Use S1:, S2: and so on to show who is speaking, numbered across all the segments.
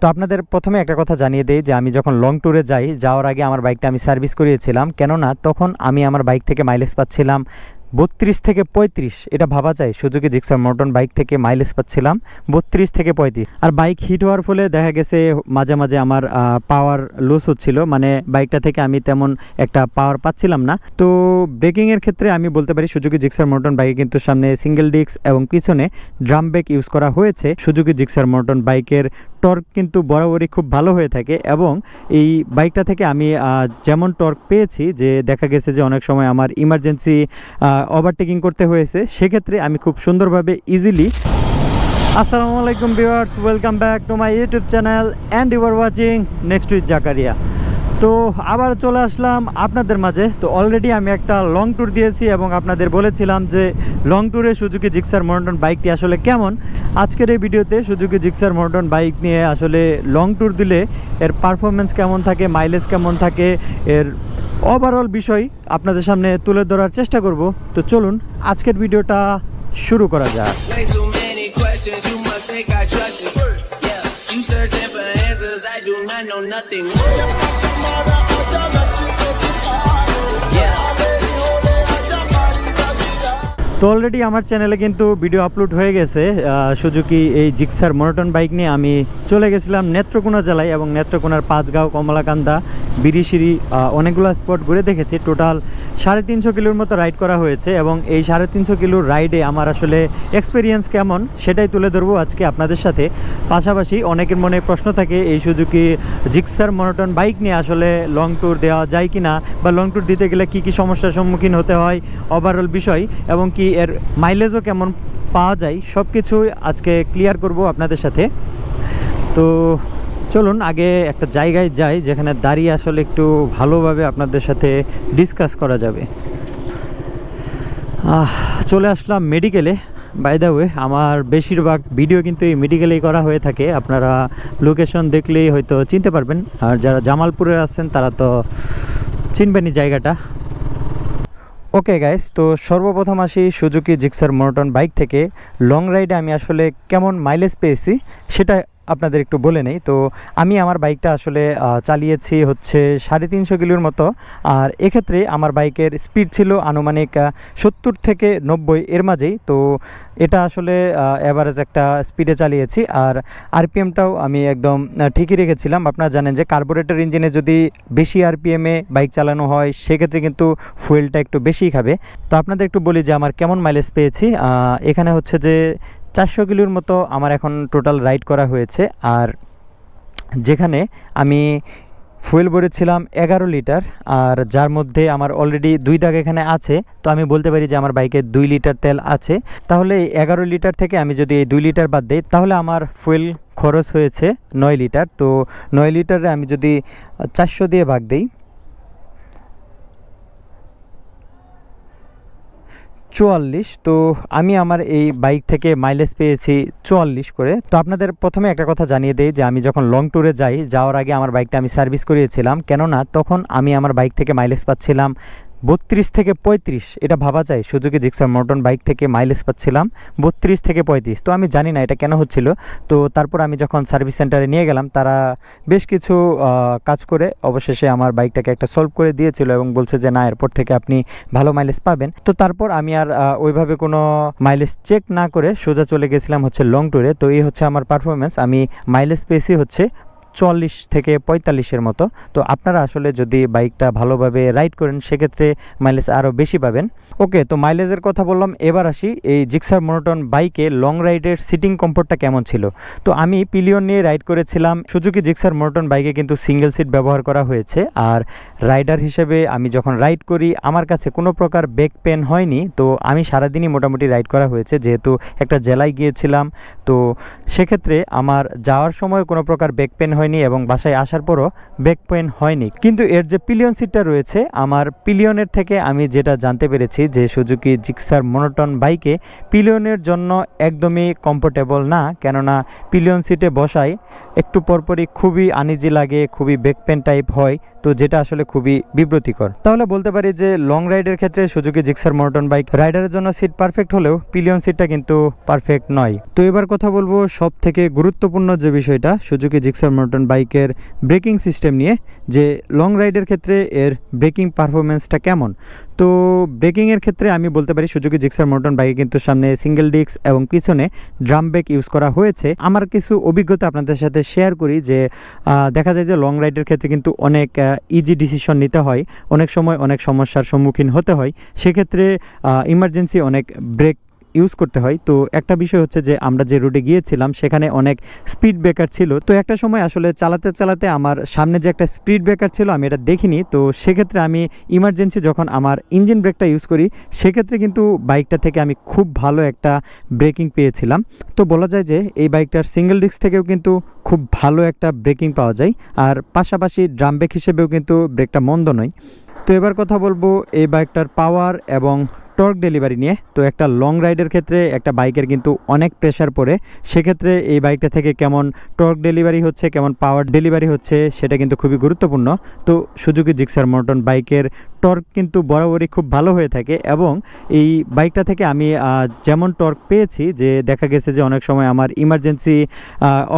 S1: তো আপনাদের প্রথমে একটা কথা জানিয়ে দেই যে আমি যখন লং ট্যুরে যাই, যাওয়ার আগে আমার বাইকটা আমি সার্ভিস করিয়েছিলাম। কেননা তখন আমি আমার বাইক থেকে মাইলেজ পাচ্ছিলাম বত্রিশ থেকে পঁয়ত্রিশ। এটা ভাবা যায় সুজুকি জিক্সার মোটন বাইক থেকে মাইলেজ পাচ্ছিলাম বত্রিশ থেকে পঁয়ত্রিশ। আর বাইক হিট হওয়ার ফলে দেখা গেছে মাঝে মাঝে আমার পাওয়ার লস হচ্ছিল। মানে বাইকটা থেকে আমি তেমন একটা পাওয়ার পাচ্ছিলাম না। তো ব্রেকিংয়ের ক্ষেত্রে আমি বলতে পারি সুজুকি জিক্সার মোটন বাইকে কিন্তু সামনে সিঙ্গেল ডিস্ক এবং পিছনে ড্রাম ব্রেক ইউজ করা হয়েছে। সুজুকি জিক্সার মোটন বাইকের টর্ক কিন্তু বরাবরই খুব ভালো হয়ে থাকে এবং এই বাইকটা থেকে আমি যেমন টর্ক পেয়েছি যে দেখা গেছে যে অনেক সময় আমার ইমার্জেন্সি ওভারটেকিং করতে হয়েছে, সেক্ষেত্রে আমি খুব সুন্দরভাবে ইজিলি আসসালামু আলাইকুম viewers welcome back to my YouTube channel and you are watching next with Zakaria তো আবার চলে আসলাম আপনাদের মাঝে। তো অলরেডি আমি একটা লং ট্যুর দিয়েছি এবং আপনাদের বলেছিলাম যে লং ট্যুরে সুজুকি জিক্সার মনোটন বাইকটি আসলে কেমন। আজকের এই ভিডিওতে সুজুকি জিক্সার মনোটন বাইক নিয়ে আসলে লং ট্যুর দিলে এর পারফরমেন্স কেমন থাকে মাইলেজ কেমন থাকে এর ওভারঅল বিষয় আপনাদের সামনে তুলে ধরার চেষ্টা করব। তো চলুন আজকের ভিডিওটা শুরু করা যাক।
S2: You searching for answers, I do not know nothing.
S1: তো অলরেডি আমার চ্যানেলে কিন্তু ভিডিও আপলোড হয়ে গেছে। সুজুকি এই জিক্সার মনোটন বাইক নিয়ে আমি চলে গেছিলাম নেত্রকোনা জেলায় এবং নেত্রকোনার পাঁচগাঁও, কমলাকান্দা, বিরিশিরি অনেকগুলো স্পট ঘুরে দেখেছি। টোটাল সাড়ে তিনশো কিলোর মতো রাইড করা হয়েছে এবং এই সাড়ে তিনশো কিলোর রাইডে আমার আসলে এক্সপিরিয়েন্স কেমন সেটাই তুলে ধরবো আজকে আপনাদের সাথে। পাশাপাশি অনেকের মনে প্রশ্ন থাকে, এই সুজুকি জিক্সার মনোটন বাইক নিয়ে আসলে লং ট্যুর দেওয়া যায় কি না বা লং ট্যুর দিতে গেলে কি কি সমস্যার সম্মুখীন হতে হয়? ওভারঅল বিষয় এবং কি এর মাইলেজও কেমন পাওয়া যায় সব কিছুই আজকে ক্লিয়ার করব আপনাদের সাথে। তো চলুন, আগে একটা জায়গায় যাই, যেখানে দাঁড়িয়ে আসলে একটু ভালোভাবে আপনাদের সাথে ডিসকাস করা যাবে। চলে আসলাম মেডিকেলে বাই দ্য ওয়ে আমার বেশিরভাগ ভিডিও কিন্তু এই মেডিকেলেই করা হয়ে থাকে। আপনারা লোকেশন দেখলেই হয়তো চিনতে পারবেন। আর যারা জামালপুরের আছেন, তারা তো চিনবেনই জায়গাটা। ওকে গাইস তো সর্বপ্রথম আসি সুজুকি জিক্সার মোনোটন বাইক থেকে। লং রাইডে আমি আসলে কেমন মাইলেজ পেয়েছি, সেটা আপনাদের একটু বলে নেই। তো আমি আমার বাইকটা আসলে চালিয়েছি হচ্ছে সাড়ে তিনশো কিলোর মতো। আর এক্ষেত্রে আমার বাইকের স্পিড ছিল আনুমানিক সত্তর থেকে নব্বই এর মাঝেই। তো এটা আসলে অ্যাভারেজ একটা স্পিডে চালিয়েছি। আর আরপিএমটাও আমি একদম ঠিকই রেখেছিলাম। আপনারা জানেন যে কার্বোরেটর ইঞ্জিনে যদি বেশি আরপিএমে বাইক চালানো হয়, সেক্ষেত্রে কিন্তু ফুয়েলটা একটু বেশিই খাবে। তো আপনাদের একটু বলি যে, আমার কেমন মাইলেজ পেয়েছি? এখানে হচ্ছে যে চারশো কিলোর মতো আমার এখন টোটাল রাইড করা হয়েছে। আর যেখানে আমি ফুয়েল ভরেছিলাম এগারো লিটার, আর যার মধ্যে আমার অলরেডি দুই দাগ এখানে আছে, তো আমি বলতে পারি যে আমার বাইকে দুই লিটার তেল আছে। তাহলে এই এগারো লিটার থেকে আমি যদি এই দুই লিটার বাদ দিই, তাহলে আমার ফুয়েল খরচ হয়েছে নয় লিটার। তো নয় লিটারে আমি যদি চারশো দিয়ে ভাগ দিই চুয়াল্লিশ, তো আমি আমার এই বাইক থেকে মাইলেজ পেয়েছি চুয়াল্লিশ করে। তো আপনাদের প্রথমে একটা কথা জানিয়ে দেই যে আমি যখন লং ট্যুরে যাই, যাওয়ার আগে আমার বাইকটা আমি সার্ভিস করিয়েছিলাম। কেননা তখন আমি আমার বাইক থেকে মাইলেজ পাচ্ছিলাম বত্রিশ থেকে পঁয়ত্রিশ, এটা ভাবা যায়। সুজুকি জিক্সার মোটন বাইক থেকে মাইলেজ পাচ্ছিলাম, বত্রিশ থেকে পঁয়ত্রিশ। তো আমি জানি না এটা কেন হচ্ছিল। তো তারপর আমি যখন সার্ভিস সেন্টারে নিয়ে গেলাম, তারা বেশ কিছু কাজ করে, অবশেষে আমার বাইকটাকে একটা সলভ করে দিয়েছিল এবং বলছে যে, না, এরপর থেকে আপনি ভালো মাইলেজ পাবেন। তো তারপর আমি আর ওইভাবে কোনো মাইলেজ চেক না করে সোজা চলে গেছিলাম হচ্ছে লং ট্যুরে তো এই হচ্ছে আমার পারফরমেন্স আমি মাইলেজ পেয়েছি হচ্ছে চুয়াল্লিশ থেকে পঁয়তাল্লিশের মতো। তো আপনারা আসলে যদি বাইকটা ভালোভাবে রাইড করেন, সেক্ষেত্রে মাইলেজ আরও বেশি পাবেন। ওকে, তো মাইলেজের কথা বললাম। এবার আসি এই জিক্সার মোনোটন বাইকে লং রাইডের সিটিং কমফোর্টটা কেমন ছিল? তো আমি পিলিয়ন নিয়ে রাইড করেছিলাম। সুজুকি জিক্সার মোনোটন বাইকে কিন্তু সিঙ্গেল সিট ব্যবহার করা হয়েছে। আর রাইডার হিসেবে আমি যখন রাইড করি, আমার কাছে কোনো প্রকার ব্যাক পেন হয়নি। তো আমি সারাদিনই মোটামুটি রাইড করা হয়েছে। যেহেতু একটা জেলায় গিয়েছিলাম, তো সেক্ষেত্রে আমার যাওয়ার সময় কোনো প্রকার ব্যাক পেন হয়নি। হয়নি এবং বাসায় আসার পরও ব্যাক পেন হয়নি। কিন্তু এর যে পিলিয়ন সিটটা রয়েছে, আমার পিলিয়নের থেকে আমি যেটা জানতে পেরেছি যে সুজুকি জিক্সার মনোটন বাইকে পিলিয়নের জন্য একদমই কমফোর্টেবল না, কেননা পিলিয়ন সিটে বসায় একটু পরপরই খুবই আনিজি লাগে, খুবই ব্যাক পেন টাইপ হয়, তো যেটা আসলে খুবই বিব্রতিকর। তাহলে বলতে পারি যে লং রাইডের ক্ষেত্রে সুজুকি জিক্সার মনোটন বাইক রাইডারের জন্য সিট পারফেক্ট হলেও পিলিয়ন সিটটা কিন্তু পারফেক্ট নয়। তো এবার কথা বলব সব থেকে গুরুত্বপূর্ণ যে বিষয়টা, সুজুকি জিক্সার মনোটন বাইকের ব্রেকিং সিস্টেম নিয়ে যে লং রাইডের ক্ষেত্রে এর ব্রেকিং পারফরমেন্সটা কেমন। তো ব্রেকিংয়ের ক্ষেত্রে আমি বলতে পারি সুজুকি জিক্সার মনোটন বাইকে কিন্তু সামনে সিঙ্গেল ডিস্ক এবং পিছনে ড্রাম ব্রেক ইউজ করা হয়েছে। আমার কিছু অভিজ্ঞতা আপনাদের সাথে শেয়ার করি যে দেখা যায় যে লং রাইডের ক্ষেত্রে কিন্তু অনেক ইজি ডিসিশন নিতে হয়। অনেক সময় অনেক সমস্যার সম্মুখীন হতে হয়। সেক্ষেত্রে ইমার্জেন্সি অনেক ব্রেক ইউজ করতে হয়। তো একটা বিষয় হচ্ছে যে, আমরা যে রুটে গিয়েছিলাম, সেখানে অনেক স্পিড ব্রেকার ছিল। তো একটা সময় আসলে চালাতে চালাতে আমার সামনে যে একটা স্পিড ব্রেকার ছিল, আমি এটা দেখিনি। তো সেক্ষেত্রে আমি ইমার্জেন্সি যখন আমার ইঞ্জিন ব্রেকটা ইউজ করি, সেক্ষেত্রে কিন্তু বাইকটা থেকে আমি খুব ভালো একটা ব্রেকিং পেয়েছিলাম। তো বলা যায় যে, এই বাইকটার সিঙ্গেল ডিস্ক থেকেও কিন্তু খুব ভালো একটা ব্রেকিং পাওয়া যায়। আর পাশাপাশি ড্রাম ব্রেক হিসেবেও কিন্তু ব্রেকটা মন্দ নয়। তো এবার কথা বলব এই বাইকটার পাওয়ার এবং টর্ক ডেলিভারি নিয়ে, তো একটা লং রাইডের ক্ষেত্রে একটা বাইকের কিন্তু অনেক প্রেশার পড়ে। সেক্ষেত্রে এই বাইকটা থেকে কেমন টর্ক ডেলিভারি হচ্ছে, কেমন পাওয়ার ডেলিভারি হচ্ছে, সেটা কিন্তু খুবই গুরুত্বপূর্ণ। তো সুজুকি জিক্সার মর্টন বাইকের টর্ক কিন্তু বরাবরই খুব ভালো হয়ে থাকে এবং এই বাইকটা থেকে আমি যেমন টর্ক পেয়েছি যে দেখা গেছে যে অনেক সময় আমার ইমার্জেন্সি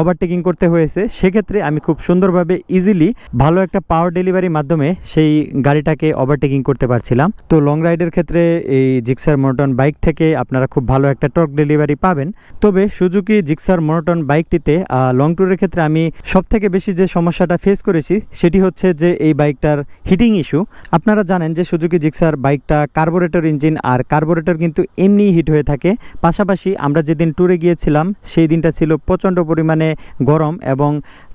S1: ওভারটেকিং করতে হয়েছে, সেক্ষেত্রে আমি খুব সুন্দরভাবে ইজিলি ভালো একটা পাওয়ার ডেলিভারির মাধ্যমে সেই গাড়িটাকে ওভারটেকিং করতে পারছিলাম। তো লং রাইডের ক্ষেত্রে এই জিক্সার মোটন বাইক থেকে আপনারা খুব ভালো একটা টর্ক ডেলিভারি পাবেন। তবে সুজুকি জিক্সার মোটন বাইকটিতে লং ট্যুরের ক্ষেত্রে আমি সব থেকে বেশি যে সমস্যাটা ফেস করেছি, সেটি হচ্ছে যে এই বাইকটার হিটিং ইস্যু আপনারা জানেন যে সুজুকি জিক্সার বাইকটা কার্বোরেটর ইঞ্জিন আর কার্বোরেটর কিন্তু এমনি হিট হয়ে থাকে। পাশাপাশি আমরা যেদিন ট্যুরে গিয়েছিলাম, সেই দিনটা ছিল প্রচণ্ড পরিমাণে গরম এবং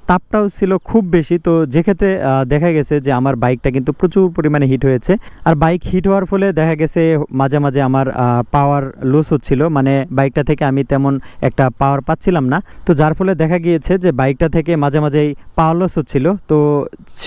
S1: তাপটাও ছিল খুব বেশি। তো যেক্ষেত্রে দেখা গেছে যে আমার বাইকটা কিন্তু প্রচুর পরিমাণে হিট হয়েছে। আর বাইক হিট হওয়ার ফলে দেখা গেছে মাঝে মাঝে আমার পাওয়ার লস হচ্ছিল। মানে বাইকটা থেকে আমি তেমন একটা পাওয়ার পাচ্ছিলাম না। তো যার ফলে দেখা গিয়েছে যে বাইকটা থেকে মাঝে মাঝেই পাওয়ার লস হচ্ছিল। তো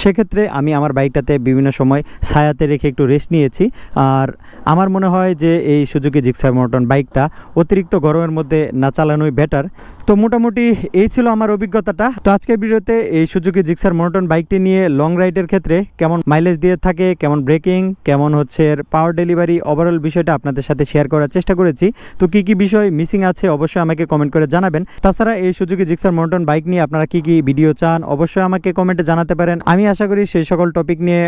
S1: সেক্ষেত্রে আমি আমার বাইকটাতে বিভিন্ন সময় ছায়াতে রেখে একটু রেস্ট নিয়েছি। আর আমার মনে হয় যে এই সুজুকি জিক্সার মটন বাইকটা অতিরিক্ত গরমের মধ্যে না চালানোই বেটার তো মোটামুটি এই ছিল আমার অভিজ্ঞতাটা। তো আজকের ভিডিওতে এই সুজুকি জিক্সার মনোটন বাইকটি নিয়ে লং রাইডের ক্ষেত্রে কেমন মাইলেজ দিয়ে থাকে, কেমন ব্রেকিং কেমন হচ্ছে পাওয়ার ডেলিভারি ওভারঅল বিষয়টা আপনাদের সাথে শেয়ার করার চেষ্টা করেছি। তো কি কি বিষয় মিসিং আছে অবশ্যই আমাকে কমেন্ট করে জানাবেন। তাছাড়া এই সুজুকি জিক্সার মনোটন বাইক নিয়ে আপনারা কি কি ভিডিও চান অবশ্যই আমাকে কমেন্টে জানাতে পারেন। আমি আশা করি সেই সকল টপিক নিয়ে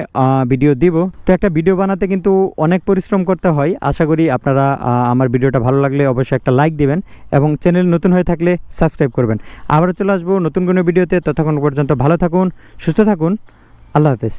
S1: ভিডিও দিব। তো একটা ভিডিও বানাতে কিন্তু অনেক পরিশ্রম করতে হয়। আশা করি আপনারা আমার ভিডিওটা ভালো লাগলে অবশ্যই একটা লাইক দিবেন এবং চ্যানেল নতুন হয়ে থাকলে সাবস্ক্রাইব করবেন। আবারও চলে আসব নতুন কোনো ভিডিওতে। ততক্ষণ পর্যন্ত ভালো থাকুন, সুস্থ থাকুন। আল্লাহ হাফেজ।